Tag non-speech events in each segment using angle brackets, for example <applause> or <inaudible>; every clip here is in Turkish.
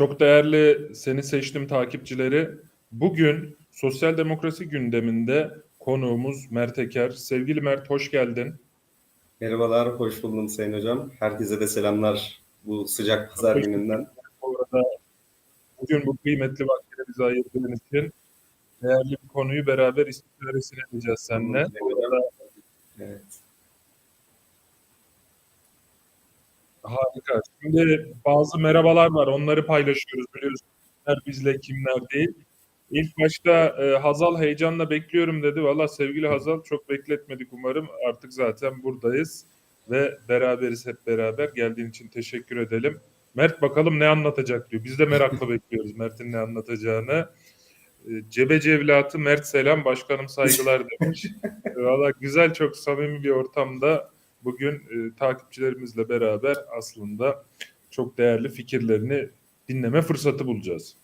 Çok değerli seni seçtim takipçileri. Bugün sosyal demokrasi gündeminde konuğumuz Mert Eker. Sevgili Mert hoş geldin. Merhabalar, hoş buldum Sayın Hocam. Herkese de selamlar bu sıcak pazar Hoş gününden. Bu arada bugün bu kıymetli vaktini bize ayırdığın için değerli bir konuyu beraber istişaresini edeceğiz seninle. Evet. Harika. Şimdi bazı merhabalar var. Onları paylaşıyoruz biliyorsun. Kimler bizle kimler değil. İlk başta e, Hazal heyecanla bekliyorum dedi. Valla sevgili Hazal çok bekletmedik umarım. Artık zaten buradayız ve beraberiz hep beraber. Geldiğin için teşekkür edelim. Mert bakalım ne anlatacak diyor. Biz de merakla <laughs> bekliyoruz Mert'in ne anlatacağını. E, Cebeci evlatı Mert selam başkanım saygılar demiş. <laughs> Valla güzel çok samimi bir ortamda bugün e, takipçilerimizle beraber aslında çok değerli fikirlerini dinleme fırsatı bulacağız.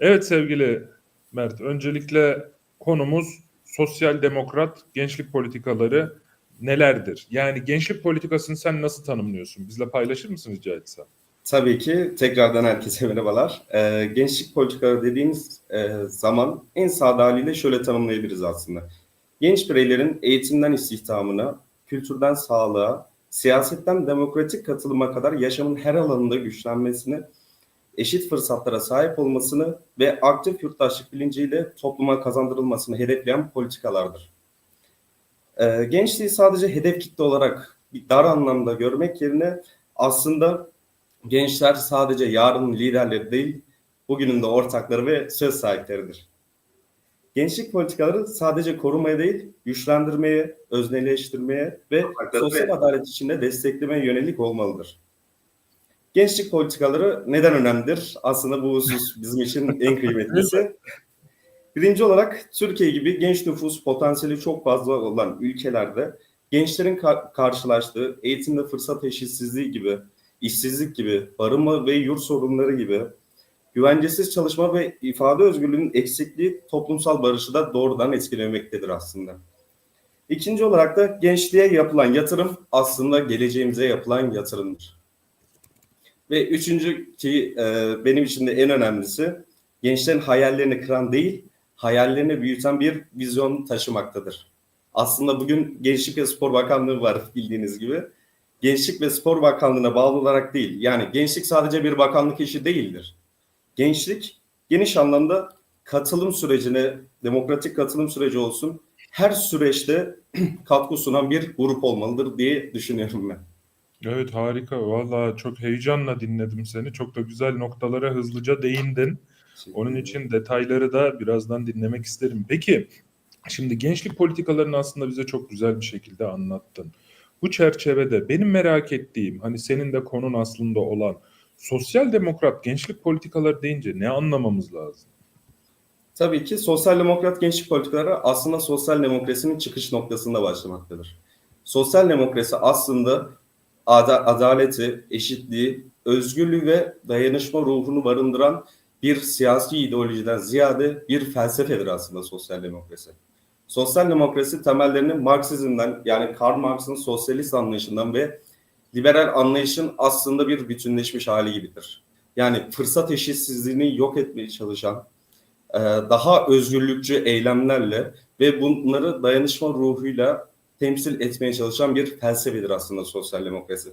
Evet sevgili Mert, öncelikle konumuz sosyal demokrat gençlik politikaları nelerdir? Yani gençlik politikasını sen nasıl tanımlıyorsun? Bizle paylaşır mısın rica etsem? Tabii ki tekrardan herkese merhabalar. Ee, gençlik politikaları dediğimiz e, zaman en sade haliyle şöyle tanımlayabiliriz aslında. Genç bireylerin eğitimden istihdamına, kültürden sağlığa, siyasetten demokratik katılıma kadar yaşamın her alanında güçlenmesini, eşit fırsatlara sahip olmasını ve aktif yurttaşlık bilinciyle topluma kazandırılmasını hedefleyen politikalardır. Ee, gençliği sadece hedef kitle olarak bir dar anlamda görmek yerine aslında gençler sadece yarının liderleri değil, bugünün de ortakları ve söz sahipleridir. Gençlik politikaları sadece korumaya değil, güçlendirmeye, özneleştirmeye ve sosyal adalet içinde desteklemeye yönelik olmalıdır. Gençlik politikaları neden önemlidir? Aslında bu husus bizim için en kıymetlisi. Birinci olarak Türkiye gibi genç nüfus potansiyeli çok fazla olan ülkelerde gençlerin ka- karşılaştığı eğitimde fırsat eşitsizliği gibi, işsizlik gibi, barınma ve yurt sorunları gibi, güvencesiz çalışma ve ifade özgürlüğünün eksikliği toplumsal barışı da doğrudan etkilemektedir aslında. İkinci olarak da gençliğe yapılan yatırım aslında geleceğimize yapılan yatırımdır. Ve üçüncü ki e, benim için de en önemlisi gençlerin hayallerini kıran değil, hayallerini büyüten bir vizyon taşımaktadır. Aslında bugün Gençlik ve Spor Bakanlığı var bildiğiniz gibi. Gençlik ve Spor Bakanlığı'na bağlı olarak değil. Yani gençlik sadece bir bakanlık işi değildir. Gençlik geniş anlamda katılım sürecine, demokratik katılım süreci olsun. Her süreçte <clears throat> katkı sunan bir grup olmalıdır diye düşünüyorum ben. Evet harika. Valla çok heyecanla dinledim seni. Çok da güzel noktalara hızlıca değindin. Onun için detayları da birazdan dinlemek isterim. Peki, şimdi gençlik politikalarını aslında bize çok güzel bir şekilde anlattın. Bu çerçevede benim merak ettiğim, hani senin de konun aslında olan sosyal demokrat gençlik politikaları deyince ne anlamamız lazım? Tabii ki sosyal demokrat gençlik politikaları aslında sosyal demokrasinin çıkış noktasında başlamaktadır. Sosyal demokrasi aslında ada- adaleti, eşitliği, özgürlüğü ve dayanışma ruhunu barındıran bir siyasi ideolojiden ziyade bir felsefedir aslında sosyal demokrasi. Sosyal demokrasi temellerini Marksizmden yani Karl Marx'ın sosyalist anlayışından ve liberal anlayışın aslında bir bütünleşmiş hali gibidir. Yani fırsat eşitsizliğini yok etmeye çalışan, e, daha özgürlükçü eylemlerle ve bunları dayanışma ruhuyla temsil etmeye çalışan bir felsefedir aslında sosyal demokrasi.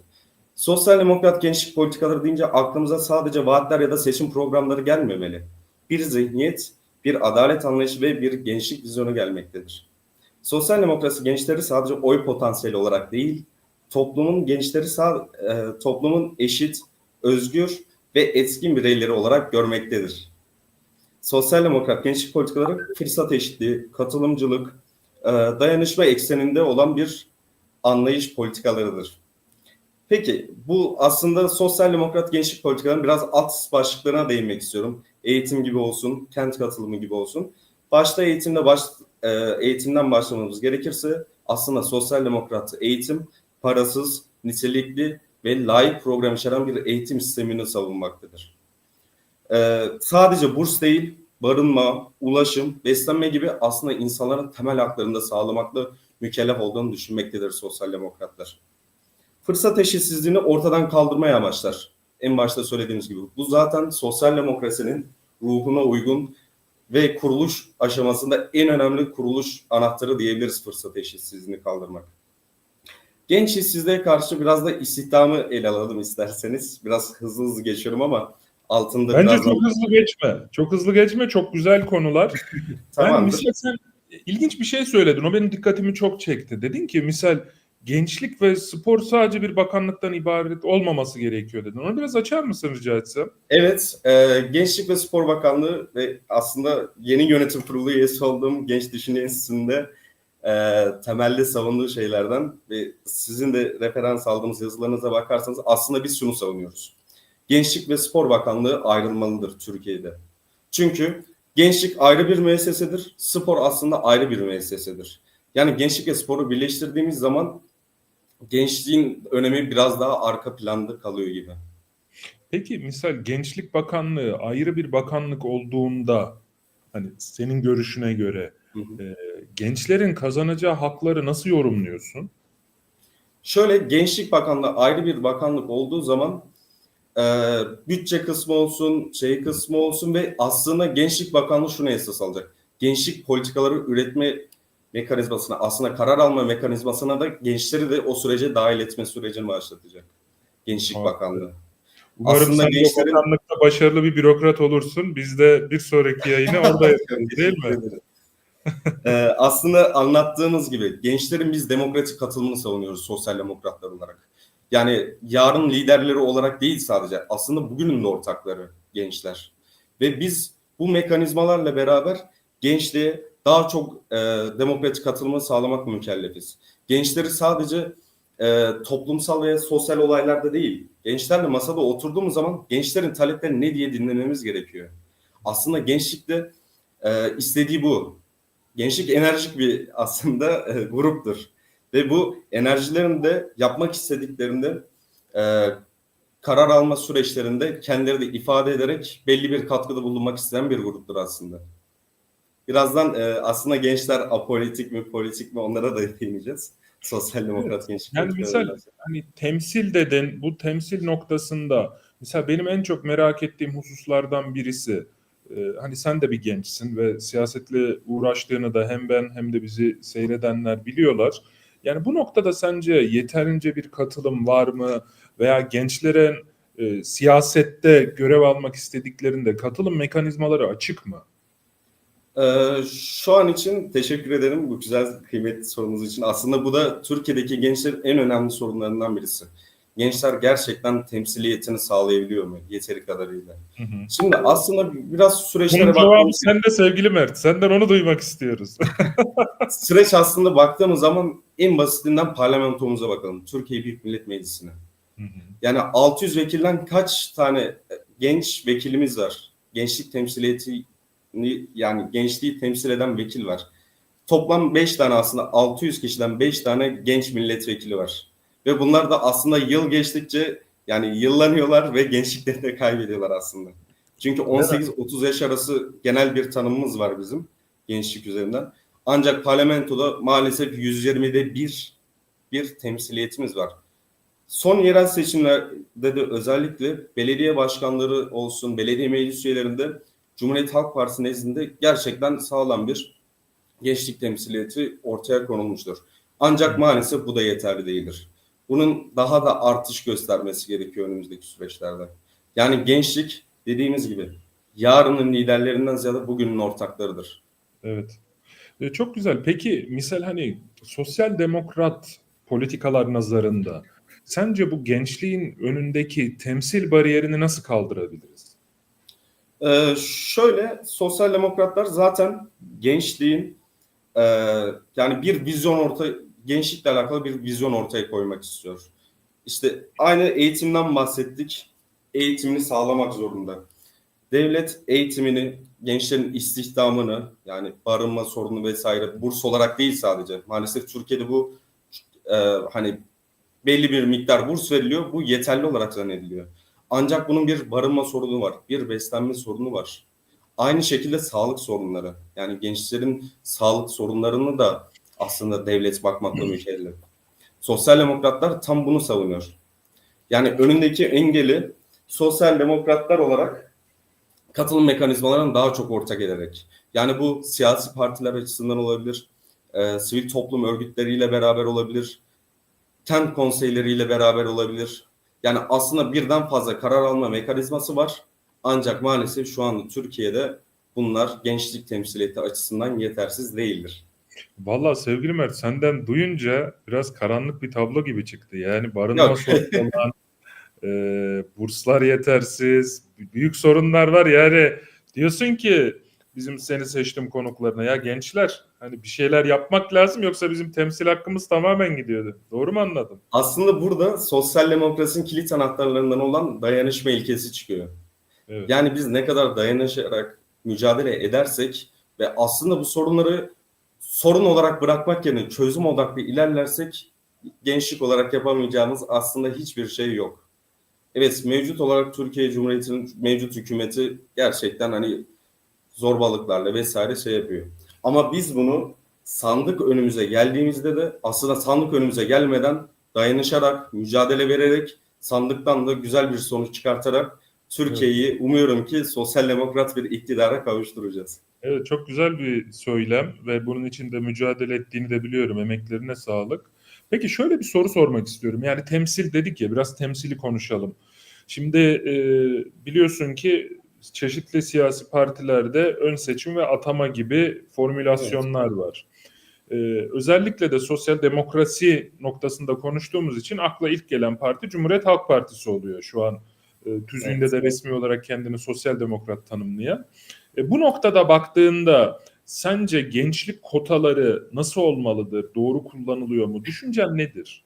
Sosyal demokrat gençlik politikaları deyince aklımıza sadece vaatler ya da seçim programları gelmemeli. Bir zihniyet, bir adalet anlayışı ve bir gençlik vizyonu gelmektedir. Sosyal demokrasi gençleri sadece oy potansiyeli olarak değil, toplumun gençleri sağ, e, toplumun eşit, özgür ve etkin bireyleri olarak görmektedir. Sosyal demokrat gençlik politikaları fırsat eşitliği, katılımcılık, e, dayanışma ekseninde olan bir anlayış politikalarıdır. Peki bu aslında sosyal demokrat gençlik politikalarının biraz alt başlıklarına değinmek istiyorum. Eğitim gibi olsun, kent katılımı gibi olsun. Başta eğitimde baş, e, eğitimden başlamamız gerekirse aslında sosyal demokrat eğitim parasız, nitelikli ve layık program içeren bir eğitim sistemini savunmaktadır. E, sadece burs değil, barınma, ulaşım, beslenme gibi aslında insanların temel haklarını da sağlamakla mükellef olduğunu düşünmektedir sosyal demokratlar. Fırsat eşitsizliğini ortadan kaldırmaya amaçlar. en başta söylediğimiz gibi. Bu zaten sosyal demokrasinin ruhuna uygun ve kuruluş aşamasında en önemli kuruluş anahtarı diyebiliriz fırsat eşitsizliğini kaldırmak. Genç işsizliğe karşı biraz da istihdamı ele alalım isterseniz. Biraz hızlı hızlı geçiyorum ama altında Bence biraz... çok hızlı geçme. Çok hızlı geçme. Çok güzel konular. <laughs> Yani Tamamdır. misal sen ilginç bir şey söyledin. O benim dikkatimi çok çekti. Dedin ki misal gençlik ve spor sadece bir bakanlıktan ibaret olmaması gerekiyor dedin. Onu biraz açar mısın rica etsem? Evet, e, Gençlik ve Spor Bakanlığı ve aslında yeni yönetim kurulu üyesi olduğum Genç Düşünce Enstitüsü'nde e, temelde savunduğu şeylerden ve sizin de referans aldığınız yazılarınıza bakarsanız aslında biz şunu savunuyoruz. Gençlik ve Spor Bakanlığı ayrılmalıdır Türkiye'de. Çünkü gençlik ayrı bir müessesedir, spor aslında ayrı bir müessesedir. Yani gençlik ve sporu birleştirdiğimiz zaman gençliğin önemi biraz daha arka planda kalıyor gibi. Peki misal Gençlik Bakanlığı ayrı bir bakanlık olduğunda hani senin görüşüne göre Hı hı. e, gençlerin kazanacağı hakları nasıl yorumluyorsun? Şöyle Gençlik Bakanlığı ayrı bir bakanlık olduğu zaman e, bütçe kısmı olsun, şey kısmı olsun ve aslında Gençlik Bakanlığı şunu esas alacak. Gençlik politikaları üretme mekanizmasına, aslında karar alma mekanizmasına da gençleri de o sürece dahil etme sürecini başlatacak. Gençlik Harika. Bakanlığı. Umarım Aslında sen gençlerin- bakanlıkta başarılı bir bürokrat olursun. Biz de bir sonraki yayını orada yapalım değil mi? Ee, aslında anlattığımız gibi gençlerin biz demokratik katılımını savunuyoruz sosyal demokratlar olarak. Yani yarın liderleri olarak değil sadece aslında bugünün de ortakları gençler. Ve biz bu mekanizmalarla beraber gençliğe daha çok e, demokratik katılımı sağlamak mükellefiz. Gençleri sadece e, toplumsal ve sosyal olaylarda değil, gençlerle masada oturduğumuz zaman gençlerin talepleri ne diye dinlememiz gerekiyor. Aslında gençlikte e, istediği bu gençlik enerjik bir aslında e, gruptur. Ve bu enerjilerini de yapmak istediklerinde e, karar alma süreçlerinde kendileri de ifade ederek belli bir katkıda bulunmak isteyen bir gruptur aslında. Birazdan e, aslında gençler apolitik mi politik mi onlara da <laughs> değineceğiz. Sosyal demokrat gençlik. Yani misal hani temsil dedin bu temsil noktasında mesela benim en çok merak ettiğim hususlardan birisi e, hani sen de bir gençsin ve siyasetle uğraştığını da hem ben hem de bizi seyredenler biliyorlar. Yani bu noktada sence yeterince bir katılım var mı veya gençlerin e, siyasette görev almak istediklerinde katılım mekanizmaları açık mı? Ee, şu an için teşekkür ederim bu güzel kıymetli sorunuz için. Aslında bu da Türkiye'deki gençlerin en önemli sorunlarından birisi. Gençler gerçekten temsiliyetini sağlayabiliyor mu yeteri kadarıyla? Hı hı. Şimdi aslında biraz süreçlere Bunun cevabı baktığımız sende sevgili Mert. Senden onu duymak istiyoruz. <laughs> süreç aslında baktığımız zaman en basitinden parlamentomuza bakalım. Türkiye Büyük Millet Meclisi'ne. Hı hı. Yani 600 vekilden kaç tane genç vekilimiz var? Gençlik temsiliyeti yani gençliği temsil eden vekil var. Toplam 5 tane aslında 600 kişiden 5 tane genç milletvekili var. Ve bunlar da aslında yıl geçtikçe yani yıllanıyorlar ve gençliklerini de kaybediyorlar aslında. Çünkü 18-30 yaş arası genel bir tanımımız var bizim gençlik üzerinden. Ancak parlamentoda maalesef 120'de bir bir temsiliyetimiz var. Son yerel seçimlerde de özellikle belediye başkanları olsun, belediye meclis üyelerinde Cumhuriyet Halk Partisi nezdinde gerçekten sağlam bir gençlik temsiliyeti ortaya konulmuştur. Ancak maalesef bu da yeterli değildir. Bunun daha da artış göstermesi gerekiyor önümüzdeki süreçlerde. Yani gençlik dediğimiz gibi yarının liderlerinden ziyade bugünün ortaklarıdır. Evet. E, Çok güzel. Peki misal hani sosyal demokrat politikalar nazarında sence bu gençliğin önündeki temsil bariyerini nasıl kaldırabiliriz? Ee, şöyle sosyal demokratlar zaten gençliğin e, yani bir vizyon ortaya gençlikle alakalı bir vizyon ortaya koymak istiyor. İşte aynı eğitimden bahsettik. Eğitimini sağlamak zorunda. Devlet eğitimini, gençlerin istihdamını yani barınma sorunu vesaire burs olarak değil sadece. Maalesef Türkiye'de bu e, hani belli bir miktar burs veriliyor. Bu yeterli olarak zannediliyor. Ancak bunun bir barınma sorunu var, bir beslenme sorunu var. Aynı şekilde sağlık sorunları. Yani gençlerin sağlık sorunlarını da aslında devlet bakmakla mükellef. Sosyal demokratlar tam bunu savunuyor. Yani önündeki engeli sosyal demokratlar olarak katılım mekanizmalarını daha çok ortak ederek. Yani bu siyasi partiler açısından olabilir, e, sivil toplum örgütleriyle beraber olabilir, kent konseyleriyle beraber olabilir. Yani aslında birden fazla karar alma mekanizması var. Ancak maalesef şu anda Türkiye'de bunlar gençlik temsiliyeti açısından yetersiz değildir. Vallahi sevgili Mert senden duyunca biraz karanlık bir tablo gibi çıktı. Yani barınma sorunu olan, e, burslar yetersiz, büyük sorunlar var. Yani diyorsun ki bizim seni seçtim konuklarına ya gençler hani bir şeyler yapmak lazım yoksa bizim temsil hakkımız tamamen gidiyordu. Doğru mu anladım? Aslında burada sosyal demokrasinin kilit anahtarlarından olan dayanışma ilkesi çıkıyor. Evet. Yani biz ne kadar dayanışarak mücadele edersek ve aslında bu sorunları sorun olarak bırakmak yerine çözüm odaklı ilerlersek gençlik olarak yapamayacağımız aslında hiçbir şey yok. Evet mevcut olarak Türkiye Cumhuriyeti'nin mevcut hükümeti gerçekten hani zorbalıklarla vesaire şey yapıyor. Ama biz bunu sandık önümüze geldiğimizde de aslında sandık önümüze gelmeden dayanışarak, mücadele vererek, sandıktan da güzel bir sonuç çıkartarak Türkiye'yi umuyorum ki sosyal demokrat bir iktidara kavuşturacağız. Evet çok güzel bir söylem ve bunun için de mücadele ettiğini de biliyorum. Emeklerine sağlık. Peki şöyle bir soru sormak istiyorum. Yani temsil dedik ya biraz temsili konuşalım. Şimdi e, biliyorsun ki çeşitli siyasi partilerde ön seçim ve atama gibi formülasyonlar var. E, özellikle de sosyal demokrasi noktasında konuştuğumuz için akla ilk gelen parti Cumhuriyet Halk Partisi oluyor şu an. E, tüzüğünde Evet. de resmi olarak kendini sosyal demokrat tanımlayan. E, bu noktada baktığında sence gençlik kotaları nasıl olmalıdır? Doğru kullanılıyor mu? Düşüncen nedir?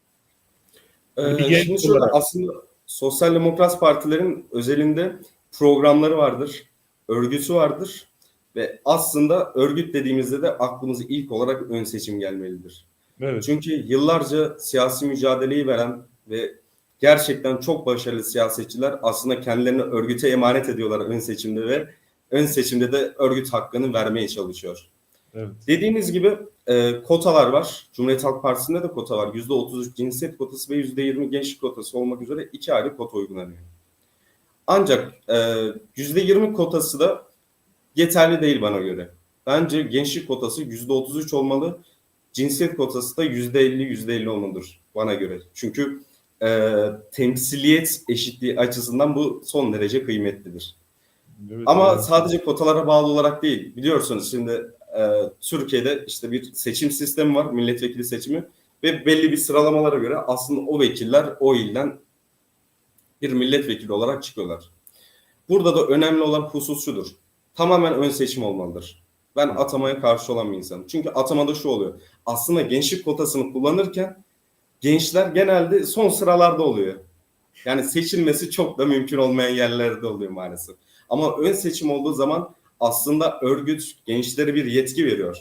Ee, Bir genç şimdi şöyle olarak. aslında sosyal demokrat partilerin özelinde programları vardır, örgütü vardır ve aslında örgüt dediğimizde de aklımıza ilk olarak ön seçim gelmelidir. Evet. Çünkü yıllarca siyasi mücadeleyi veren ve gerçekten çok başarılı siyasetçiler aslında kendilerini örgüte emanet ediyorlar ön seçimde ve ön seçimde de örgüt hakkını vermeye çalışıyor. Evet. Dediğiniz gibi e, kotalar var. Cumhuriyet Halk Partisi'nde de kota var. %33 cinsiyet kotası ve %20 gençlik kotası olmak üzere iki ayrı kota uygulanıyor. Ancak e, %20 kotası da yeterli değil bana göre. Bence gençlik kotası %33 olmalı. Cinsiyet kotası da %50 %50 olmalıdır bana göre. Çünkü e, temsiliyet eşitliği açısından bu son derece kıymetlidir. Evet, Ama evet. sadece kotalara bağlı olarak değil. Biliyorsunuz şimdi e, Türkiye'de işte bir seçim sistemi var, milletvekili seçimi ve belli bir sıralamalara göre aslında o vekiller o ilden bir milletvekili olarak çıkıyorlar. Burada da önemli olan husus şudur. Tamamen ön seçim olmalıdır. Ben atamaya karşı olan bir insanım. Çünkü atamada şu oluyor. Aslında gençlik kotasını kullanırken gençler genelde son sıralarda oluyor. Yani seçilmesi çok da mümkün olmayan yerlerde oluyor maalesef. Ama ön seçim olduğu zaman aslında örgüt gençlere bir yetki veriyor.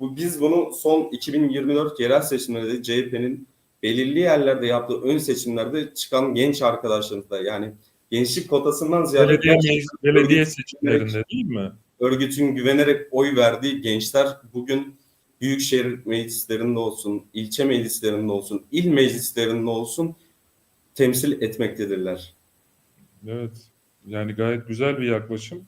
Bu biz bunu son 2024 yerel seçimlerde CHP'nin belirli yerlerde yaptığı ön seçimlerde çıkan genç arkadaşlarımızda yani gençlik kotasından ziyade belediye, belediye seçimlerinde değil mi? örgütün güvenerek oy verdiği gençler bugün büyükşehir meclislerinde olsun, ilçe meclislerinde olsun, il meclislerinde olsun temsil etmektedirler. Evet. Yani gayet güzel bir yaklaşım.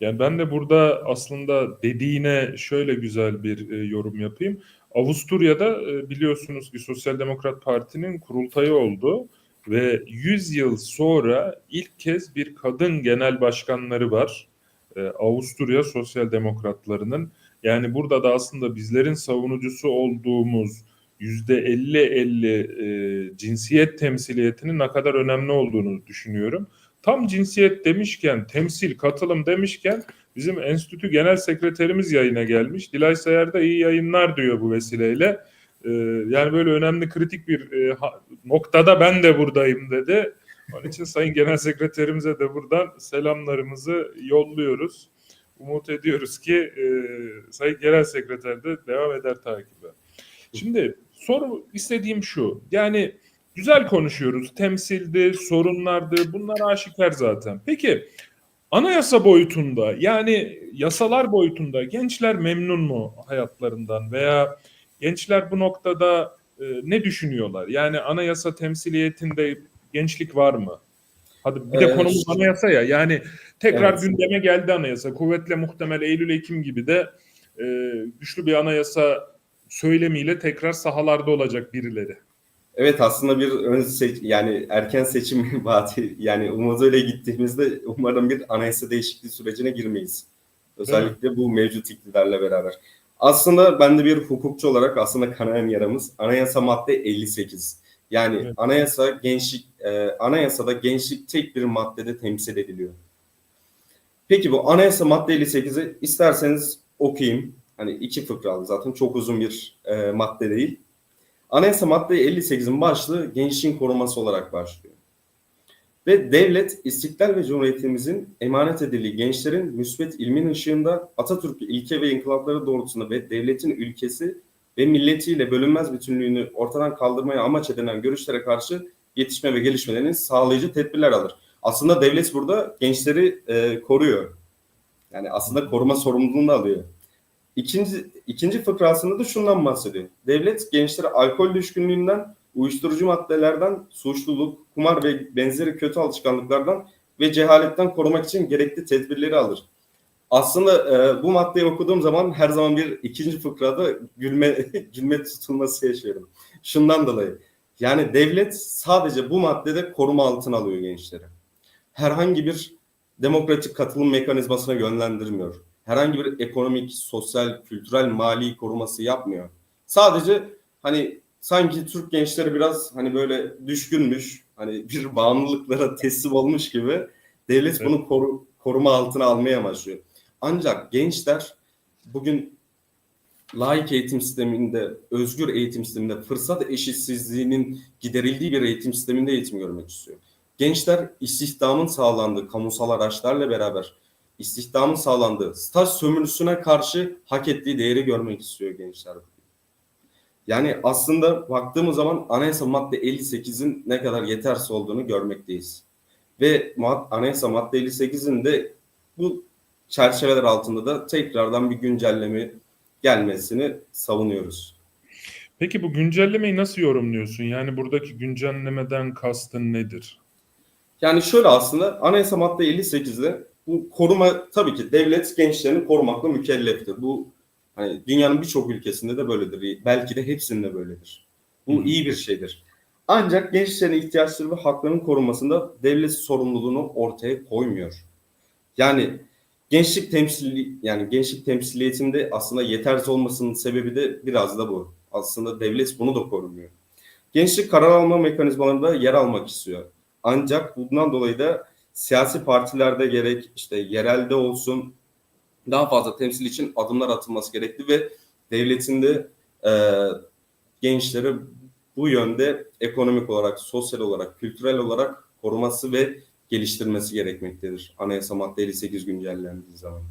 Yani ben de burada aslında dediğine şöyle güzel bir e, yorum yapayım. Avusturya'da e, biliyorsunuz ki Sosyal Demokrat Parti'nin kurultayı oldu ve 100 yıl sonra ilk kez bir kadın genel başkanları var. E, Avusturya Sosyal Demokratlarının. Yani burada da aslında bizlerin savunucusu olduğumuz %50-50 e, cinsiyet temsiliyetinin ne kadar önemli olduğunu düşünüyorum. Tam cinsiyet demişken, temsil, katılım demişken bizim enstitü genel sekreterimiz yayına gelmiş. Dilay Sayar da iyi yayınlar diyor bu vesileyle. Ee, yani böyle önemli kritik bir e, noktada ben de buradayım dedi. Onun için Sayın Genel Sekreterimize de buradan selamlarımızı yolluyoruz. Umut ediyoruz ki e, Sayın Genel Sekreter de devam eder takibe. Şimdi soru istediğim şu. Yani güzel konuşuyoruz. Temsildi, sorunlardı. Bunlar aşikar zaten. Peki anayasa boyutunda yani yasalar boyutunda gençler memnun mu hayatlarından veya gençler bu noktada e, ne düşünüyorlar? Yani anayasa temsiliyetinde gençlik var mı? Hadi bir de Ee, konumuz anayasa ya. Yani tekrar Evet. gündeme geldi anayasa. Kuvvetle muhtemel Eylül-Ekim gibi de e, güçlü bir anayasa söylemiyle tekrar sahalarda olacak birileri. Evet aslında bir ön seç yani erken seçim <laughs> vaati yani umut öyle gittiğimizde umarım bir anayasa değişikliği sürecine girmeyiz. Özellikle bu mevcut iktidarla beraber. Aslında ben de bir hukukçu olarak aslında kanayan yaramız anayasa madde 58. Yani Evet. anayasa gençlik e, anayasada gençlik tek bir maddede temsil ediliyor. Peki bu anayasa madde 58'i isterseniz okuyayım. Hani iki fıkralı zaten çok uzun bir e, madde değil. Anayasa madde 58'in başlığı gençliğin koruması olarak başlıyor. Ve devlet, istiklal ve cumhuriyetimizin emanet edildiği gençlerin müsbet ilmin ışığında Atatürk ilke ve inkılapları doğrultusunda ve devletin ülkesi ve milletiyle bölünmez bütünlüğünü ortadan kaldırmaya amaç edilen görüşlere karşı yetişme ve gelişmelerini sağlayıcı tedbirler alır. Aslında devlet burada gençleri e, koruyor. Yani aslında koruma sorumluluğunu alıyor. İkinci, ikinci fıkrasında da şundan bahsediyor. Devlet gençleri alkol düşkünlüğünden, uyuşturucu maddelerden, suçluluk, kumar ve benzeri kötü alışkanlıklardan ve cehaletten korumak için gerekli tedbirleri alır. Aslında e, bu maddeyi okuduğum zaman her zaman bir ikinci fıkrada gülme <laughs> gülme tutulması yaşıyorum. Şundan dolayı. Yani devlet sadece bu maddede koruma altına alıyor gençleri. Herhangi bir demokratik katılım mekanizmasına yönlendirmiyor herhangi bir ekonomik, sosyal, kültürel, mali koruması yapmıyor. Sadece hani sanki Türk gençleri biraz hani böyle düşkünmüş, hani bir bağımlılıklara teslim olmuş gibi devlet Evet. bunu koru- koruma altına almaya amaçlıyor. Ancak gençler bugün laik eğitim sisteminde, özgür eğitim sisteminde, fırsat eşitsizliğinin giderildiği bir eğitim sisteminde eğitim görmek istiyor. Gençler istihdamın sağlandığı kamusal araçlarla beraber istihdamın sağlandığı staj sömürüsüne karşı hak ettiği değeri görmek istiyor gençler. Yani aslında baktığımız zaman anayasa madde 58'in ne kadar yetersiz olduğunu görmekteyiz. Ve anayasa madde 58'in de bu çerçeveler altında da tekrardan bir güncelleme gelmesini savunuyoruz. Peki bu güncellemeyi nasıl yorumluyorsun? Yani buradaki güncellemeden kastın nedir? Yani şöyle aslında anayasa madde 58'de bu koruma tabii ki devlet gençlerini korumakla mükelleftir. Bu hani dünyanın birçok ülkesinde de böyledir. Belki de hepsinde böyledir. Bu Hı. iyi bir şeydir. Ancak gençlerin ihtiyaçları ve haklarının korunmasında devlet sorumluluğunu ortaya koymuyor. Yani gençlik temsili yani gençlik temsiliyetinde aslında yetersiz olmasının sebebi de biraz da bu. Aslında devlet bunu da korumuyor. Gençlik karar alma mekanizmalarında yer almak istiyor. Ancak bundan dolayı da siyasi partilerde gerek işte yerelde olsun daha fazla temsil için adımlar atılması gerekli ve devletin de e, gençleri bu yönde ekonomik olarak, sosyal olarak, kültürel olarak koruması ve geliştirmesi gerekmektedir. Anayasa madde 58 güncellendiği zaman.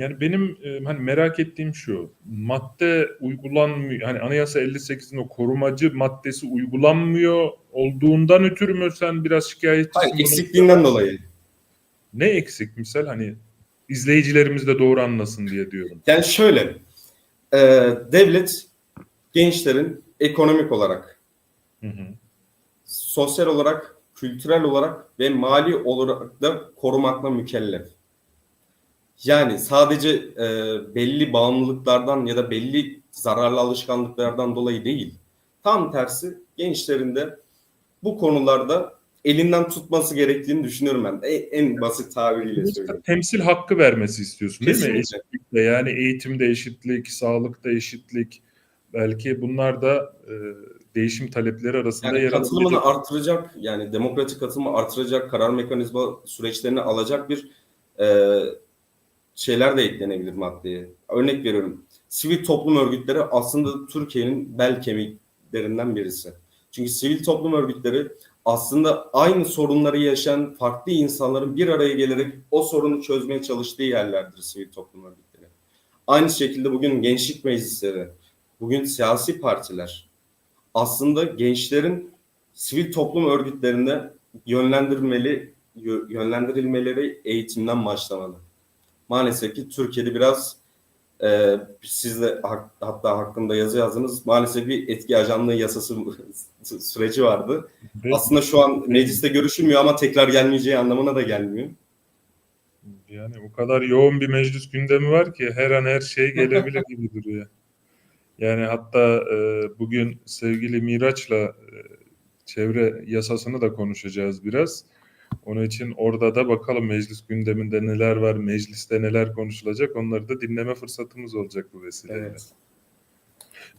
Yani benim e, hani merak ettiğim şu. Madde uygulanmıyor. Hani Anayasa 58'in o korumacı maddesi uygulanmıyor olduğundan ötürü mü sen biraz şikayetçisin? Hayır, eksikliğinden dolayı. Ne eksik misal hani izleyicilerimiz de doğru anlasın diye diyorum. Yani şöyle, e, devlet gençlerin ekonomik olarak, Hı hı. sosyal olarak, kültürel olarak ve mali olarak da korumakla mükellef. Yani sadece e, belli bağımlılıklardan ya da belli zararlı alışkanlıklardan dolayı değil. Tam tersi gençlerin de bu konularda elinden tutması gerektiğini düşünüyorum ben. En, en basit tabiriyle söyleyeyim. Temsil hakkı vermesi istiyorsun değil mi? Kesinlikle. Eşitlikle yani eğitimde eşitlik, sağlıkta eşitlik. Belki bunlar da e, değişim talepleri arasında Yani yer katılımını alabilir. artıracak, yani demokratik katılımı artıracak, karar mekanizma süreçlerini alacak bir e, şeyler de eklenebilir maddeye. Örnek veriyorum. Sivil toplum örgütleri aslında Türkiye'nin bel kemiklerinden birisi. Çünkü sivil toplum örgütleri aslında aynı sorunları yaşayan farklı insanların bir araya gelerek o sorunu çözmeye çalıştığı yerlerdir sivil toplum örgütleri. Aynı şekilde bugün gençlik meclisleri, bugün siyasi partiler aslında gençlerin sivil toplum örgütlerinde yönlendirmeli yönlendirilmeleri eğitimden başlamalı. Maalesef ki Türkiye'de biraz e, siz de hak- hatta hakkında yazı yazdınız. Maalesef bir etki ajanlığı yasası <laughs> süreci vardı. Ve Aslında şu an mecliste görüşülmüyor ama tekrar gelmeyeceği anlamına da gelmiyor. yani o kadar yoğun bir meclis gündemi var ki her an her şey gelebilir <laughs> gibi duruyor. Yani hatta e, bugün sevgili Miraç'la e, çevre yasasını da konuşacağız biraz. Onun için orada da bakalım meclis gündeminde neler var, mecliste neler konuşulacak onları da dinleme fırsatımız olacak bu vesileyle. Evet.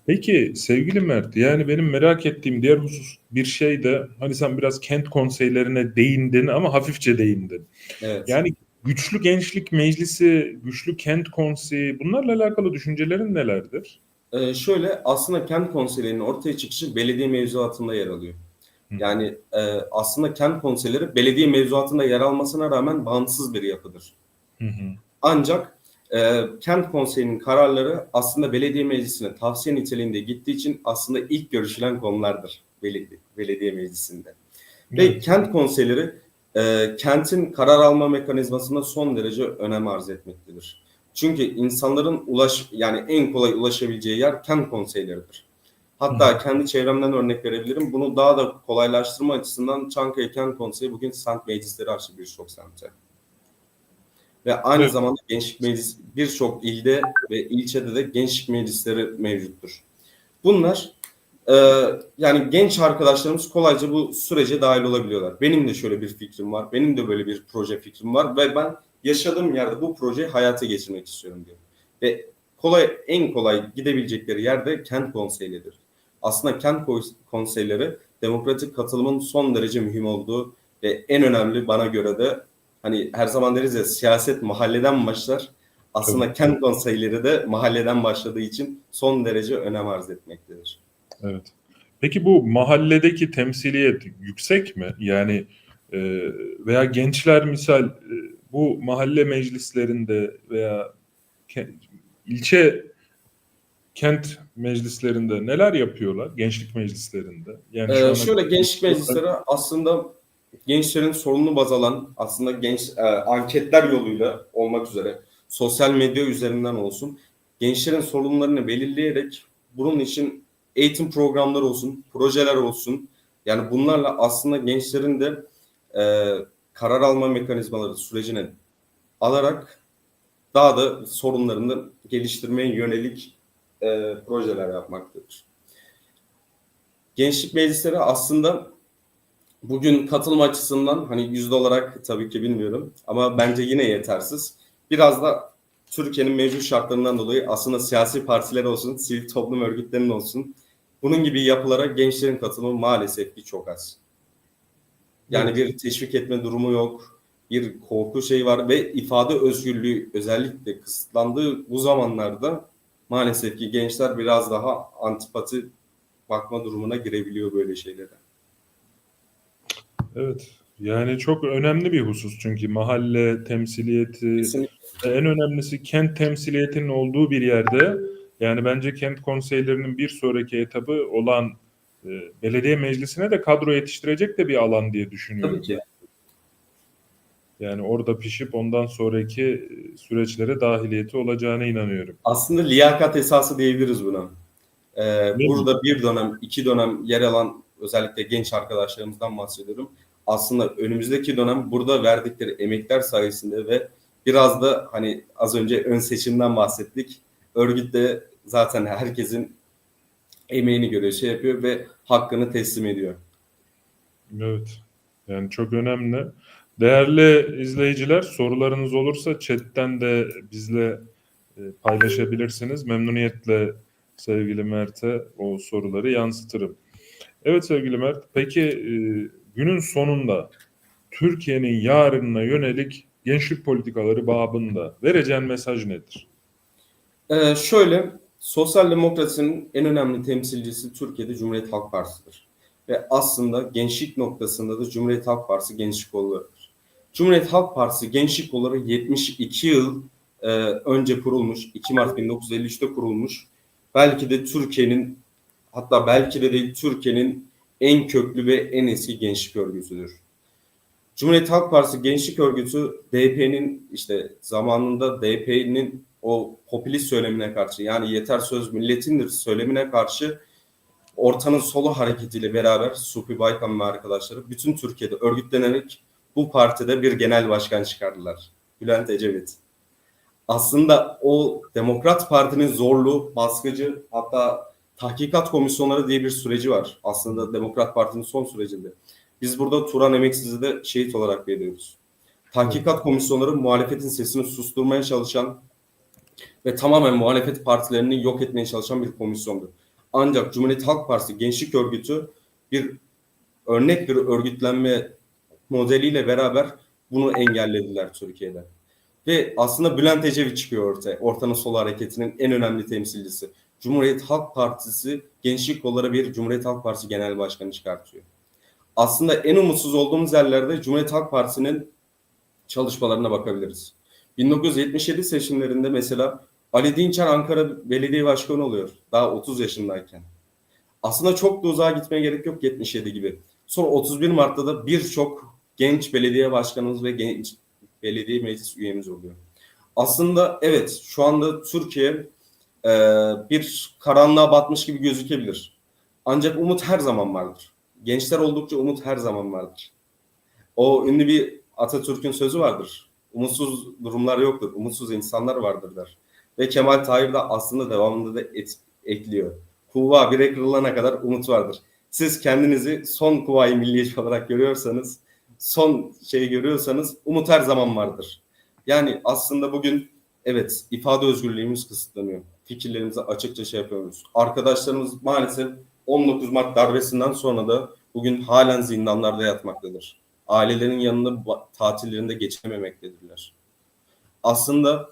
Peki sevgili Mert, yani benim merak ettiğim diğer husus bir şey de hani sen biraz kent konseylerine değindin ama hafifçe değindin. Evet. Yani güçlü gençlik meclisi, güçlü kent konseyi bunlarla alakalı düşüncelerin nelerdir? Ee, şöyle aslında kent konseylerinin ortaya çıkışı belediye mevzuatında yer alıyor. Yani e, aslında kent konseyleri belediye mevzuatında yer almasına rağmen bağımsız bir yapıdır. Hı hı. Ancak e, kent konseyinin kararları aslında belediye meclisine tavsiye niteliğinde gittiği için aslında ilk görüşülen konulardır belediye, belediye meclisinde. Ve Evet. kent konseyleri e, kentin karar alma mekanizmasında son derece önem arz etmektedir. Çünkü insanların ulaş yani en kolay ulaşabileceği yer kent konseyleridir. Hatta kendi çevremden örnek verebilirim. Bunu daha da kolaylaştırma açısından Çankaya Kent Konseyi bugün semt meclisleri açtı birçok semte. Ve aynı Evet. zamanda gençlik meclis birçok ilde ve ilçede de gençlik meclisleri mevcuttur. Bunlar e, yani genç arkadaşlarımız kolayca bu sürece dahil olabiliyorlar. Benim de şöyle bir fikrim var. Benim de böyle bir proje fikrim var ve ben yaşadığım yerde bu projeyi hayata geçirmek istiyorum diyor. Ve kolay en kolay gidebilecekleri yerde kent konseyleridir. Aslında kent konseyleri demokratik katılımın son derece mühim olduğu ve en önemli bana göre de hani her zaman deriz ya siyaset mahalleden başlar. Aslında kent konseyleri de mahalleden başladığı için son derece önem arz etmektedir. Evet. Peki bu mahalledeki temsiliyet yüksek mi? Yani e, veya gençler misal e, bu mahalle meclislerinde veya ilçe kent meclislerinde neler yapıyorlar? Gençlik meclislerinde. Yani Ee, şöyle gençlik meclisleri aslında gençlerin sorununu baz alan aslında genç e, anketler yoluyla olmak üzere sosyal medya üzerinden olsun gençlerin sorunlarını belirleyerek bunun için eğitim programları olsun, projeler olsun yani bunlarla aslında gençlerin de e, karar alma mekanizmaları sürecine alarak daha da sorunlarını geliştirmeye yönelik e, projeler yapmaktadır. Gençlik meclisleri aslında bugün katılım açısından hani yüzde olarak tabii ki bilmiyorum ama bence yine yetersiz. Biraz da Türkiye'nin mevcut şartlarından dolayı aslında siyasi partiler olsun, sivil toplum örgütlerinin olsun bunun gibi yapılara gençlerin katılımı maalesef ki çok az. Yani bir teşvik etme durumu yok. Bir korku şey var ve ifade özgürlüğü özellikle kısıtlandığı bu zamanlarda maalesef ki gençler biraz daha antipati bakma durumuna girebiliyor böyle şeylere. Evet. Yani çok önemli bir husus çünkü mahalle temsiliyeti Kesinlikle. en önemlisi kent temsiliyetinin olduğu bir yerde yani bence kent konseylerinin bir sonraki etabı olan e, belediye meclisine de kadro yetiştirecek de bir alan diye düşünüyorum. Tabii ki. Yani orada pişip ondan sonraki e, süreçlere dahiliyeti olacağına inanıyorum. Aslında liyakat esası diyebiliriz buna. Ee, burada bir dönem, iki dönem yer alan özellikle genç arkadaşlarımızdan bahsediyorum. Aslında önümüzdeki dönem burada verdikleri emekler sayesinde ve biraz da hani az önce ön seçimden bahsettik. Örgütte zaten herkesin emeğini görüyor, şey yapıyor ve hakkını teslim ediyor. Evet. Yani çok önemli. Değerli izleyiciler, sorularınız olursa chatten de bizle e, paylaşabilirsiniz. Memnuniyetle sevgili Mert'e o soruları yansıtırım. Evet sevgili Mert, peki e, günün sonunda Türkiye'nin yarınına yönelik gençlik politikaları babında vereceğin mesaj nedir? Ee, şöyle, sosyal demokrasinin en önemli temsilcisi Türkiye'de Cumhuriyet Halk Partisi'dir. Ve aslında gençlik noktasında da Cumhuriyet Halk Partisi gençlik kollarıdır. Cumhuriyet Halk Partisi gençlik kolları 72 yıl e, önce kurulmuş, 2 Mart 1953'te kurulmuş. Belki de Türkiye'nin hatta belki de değil Türkiye'nin en köklü ve en eski gençlik örgütüdür. Cumhuriyet Halk Partisi Gençlik Örgütü DP'nin işte zamanında DP'nin o popülist söylemine karşı yani yeter söz milletindir söylemine karşı Ortanın Solu hareketiyle beraber Supi Baykan ve arkadaşları bütün Türkiye'de örgütlenerek bu partide bir genel başkan çıkardılar. Bülent Ecevit. Aslında o Demokrat Parti'nin zorlu, baskıcı hatta tahkikat komisyonları diye bir süreci var. Aslında Demokrat Parti'nin son sürecinde. Biz burada Turan Emeksiz'i de şehit olarak veriyoruz. Tahkikat komisyonları muhalefetin sesini susturmaya çalışan ve tamamen muhalefet partilerini yok etmeye çalışan bir komisyondu. Ancak Cumhuriyet Halk Partisi Gençlik Örgütü bir örnek bir örgütlenme modeliyle beraber bunu engellediler Türkiye'de. Ve aslında Bülent Ecevit çıkıyor ortaya. Ortanın Sol Hareketi'nin en önemli temsilcisi. Cumhuriyet Halk Partisi Gençlik Kolları bir Cumhuriyet Halk Partisi Genel Başkanı çıkartıyor. Aslında en umutsuz olduğumuz yerlerde Cumhuriyet Halk Partisi'nin çalışmalarına bakabiliriz. 1977 seçimlerinde mesela Ali Dinçer Ankara Belediye Başkanı oluyor. Daha 30 yaşındayken. Aslında çok da uzağa gitmeye gerek yok 77 gibi. Sonra 31 Mart'ta da birçok genç belediye başkanımız ve genç belediye meclis üyemiz oluyor. Aslında evet şu anda Türkiye e, bir karanlığa batmış gibi gözükebilir. Ancak umut her zaman vardır. Gençler oldukça umut her zaman vardır. O ünlü bir Atatürk'ün sözü vardır. Umutsuz durumlar yoktur, umutsuz insanlar vardır der. Ve Kemal Tahir de aslında devamında da et, ekliyor. Kuva bire kırılana kadar umut vardır. Siz kendinizi son kuvayı milliyetçi olarak görüyorsanız, son şeyi görüyorsanız umut her zaman vardır. Yani aslında bugün evet ifade özgürlüğümüz kısıtlanıyor. Fikirlerimizi açıkça şey yapıyoruz. Arkadaşlarımız maalesef 19 Mart darbesinden sonra da bugün halen zindanlarda yatmaktadır. Ailelerin yanında tatillerinde geçememektedirler. Aslında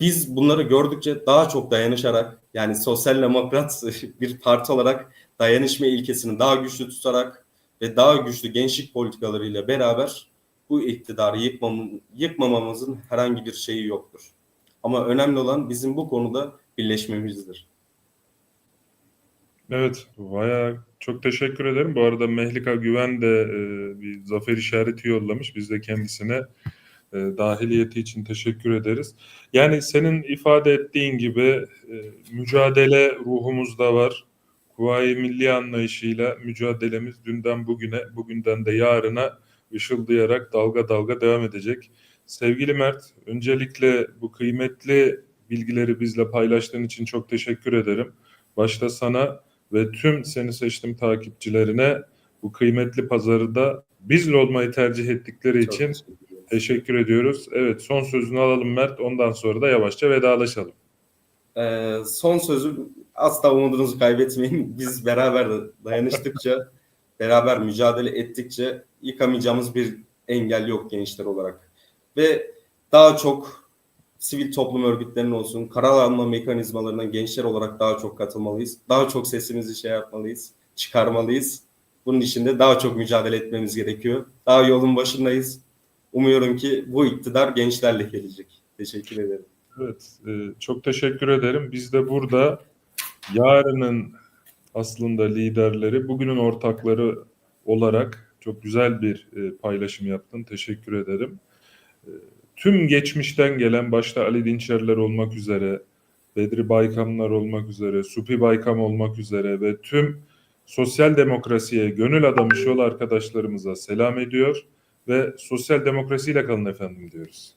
biz bunları gördükçe daha çok dayanışarak yani sosyal demokrat <laughs> bir parti olarak dayanışma ilkesini daha güçlü tutarak ve daha güçlü gençlik politikalarıyla beraber bu iktidarı yıkmam, yıkmamamızın herhangi bir şeyi yoktur. Ama önemli olan bizim bu konuda birleşmemizdir. Evet, bayağı çok teşekkür ederim. Bu arada Mehlika Güven de e, bir zafer işareti yollamış. Biz de kendisine e, dahiliyeti için teşekkür ederiz. Yani senin ifade ettiğin gibi e, mücadele ruhumuzda var. Kuvayi Milli anlayışıyla mücadelemiz dünden bugüne, bugünden de yarına ışıldayarak dalga dalga devam edecek. Sevgili Mert, öncelikle bu kıymetli bilgileri bizle paylaştığın için çok teşekkür ederim. Başta sana ve tüm seni seçtim takipçilerine bu kıymetli pazarı da bizle olmayı tercih ettikleri Çok için teşekkür ediyoruz. Evet son sözünü alalım Mert ondan sonra da yavaşça vedalaşalım. Ee, son sözüm asla umudunuzu kaybetmeyin. Biz beraber dayanıştıkça, beraber mücadele ettikçe yıkamayacağımız bir engel yok gençler olarak. Ve daha çok sivil toplum örgütlerinin olsun, karar alma mekanizmalarına gençler olarak daha çok katılmalıyız. Daha çok sesimizi şey yapmalıyız, çıkarmalıyız. Bunun için de daha çok mücadele etmemiz gerekiyor. Daha yolun başındayız. Umuyorum ki bu iktidar gençlerle gelecek. Teşekkür ederim. Evet e, çok teşekkür ederim. Biz de burada yarının aslında liderleri, bugünün ortakları olarak çok güzel bir e, paylaşım yaptın. Teşekkür ederim. E, tüm geçmişten gelen başta Ali Dinçerler olmak üzere, Bedri Baykamlar olmak üzere, Supi Baykam olmak üzere ve tüm sosyal demokrasiye gönül adamış yol arkadaşlarımıza selam ediyor ve sosyal demokrasiyle kalın efendim diyoruz.